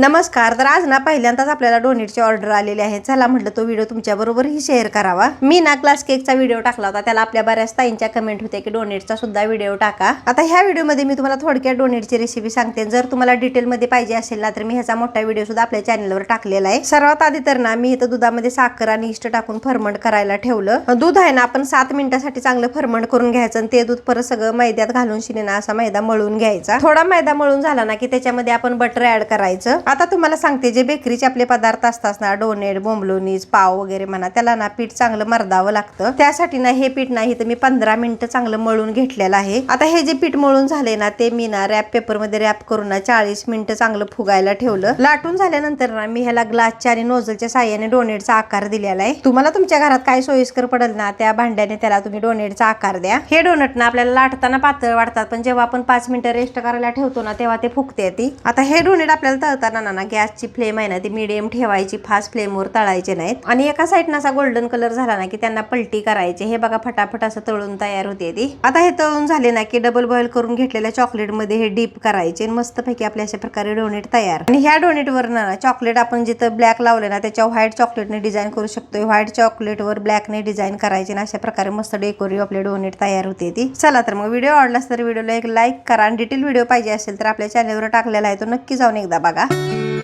नमस्कार तर आज ना पहिल्यांदाच आपल्याला डोनेटची ऑर्डर आलेली आहे. चला म्हटलं तो व्हिडिओ तुमच्याबरोबरही शेअर करावा. मी ना क्लास केकचा व्हिडिओ टाकला होता त्याला आपल्या बऱ्याच ताईंच्या कमेंट होत्या की डोनेटचा सुद्धा व्हिडिओ टाका. आता ह्या व्हिडिओमध्ये मी तुम्हाला थोडक्यात डोनेटची रेसिपी सांगते. जर तुम्हाला डिटेलमध्ये पाहिजे असेल ना तर मी ह्याचा मोठा व्हिडिओ सुद्धा आपल्या चॅनलवर टाकलेला आहे. सर्वात आधी तर ना मी इथं दुधामध्ये साखर आणि इष्ट टाकून फर्मंट करायला ठेवलं. दूध आहे ना आपण सात मिनिटासाठी चांगलं फर्मंट करून घ्यायचं आणि ते दूध परत सगळं मैद्यात घालून शिनेना असा मैदा मळून घ्यायचा. थोडा मैदा मळून झाला ना की त्याच्यामध्ये आपण बटर ऍड करायचं. आता तुम्हाला सांगते जे बेकरीचे आपले पदार्थ असतात ना डोनेट बोंबलोनीज पाव वगैरे म्हणा त्याला ना पीठ चांगलं मर्दावं लागतं. त्यासाठी ना हे पीठ नाही तर मी पंधरा मिनिटं चांगलं मळून घेतलेलं आहे. आता हे जे पीठ मळून झाले ना ते मी ना रॅप पेपरमध्ये रॅप करून ना चाळीस मिनिटं चांगलं फुगायला ठेवलं. लाटून झाल्यानंतर ना मी ह्याला ग्लासच्या आणि नोझलच्या साह्याने डोनेटचा आकार दिलेला आहे. तुम्हाला तुमच्या घरात काय सोयीस्कर पडेल ना त्या भांड्याने त्याला तुम्ही डोनेटचा आकार द्या. हे डोनट ना आपल्याला लाटताना पातळ वाटतात पण जेव्हा आपण पाच मिनिटं रेस्ट करायला ठेवतो ना तेव्हा ते फुगते ती. आता हे डोनेट आपल्याला तळताना ना ना गॅसची फ्लेम आहे ना ती मिडियम ठेवायची फास्ट फ्लेमवर तळायचे नाहीत. आणि एका साईडनं असा गोल्डन कलर झाला ना की त्यांना पलटी करायची. हे बघा फटाफट असं तळून तयार होते ती. आता हे तळून झाले ना की डबल बॉईल करून घेतलेल्या चॉकलेटमध्ये हे डीप करायचे आणि मस्तपैकी आपल्या अशा प्रकारे डोनेट तयार. आणि ह्या डोनेटवर ना चॉकलेट आपण जिथं ब्लॅक लावले ना त्याच्या व्हाईट चॉकलेटने डिझाईन करू शकतो व्हाईट चॉकलेट वर ब्लॅकने डिझाईन करायचे आणि अशा प्रकारे मस्त डेकोरेटिव्ह आपले डोनेट तयार होते ती. चला तर मग व्हिडिओ आवडलास तर व्हिडिओला एक लाईक करा. आणि डिटेल व्हिडिओ पाहिजे असेल तर आपल्या चॅनलवर टाकलेला आहे तो नक्की जाऊन एकदा बघा. thank you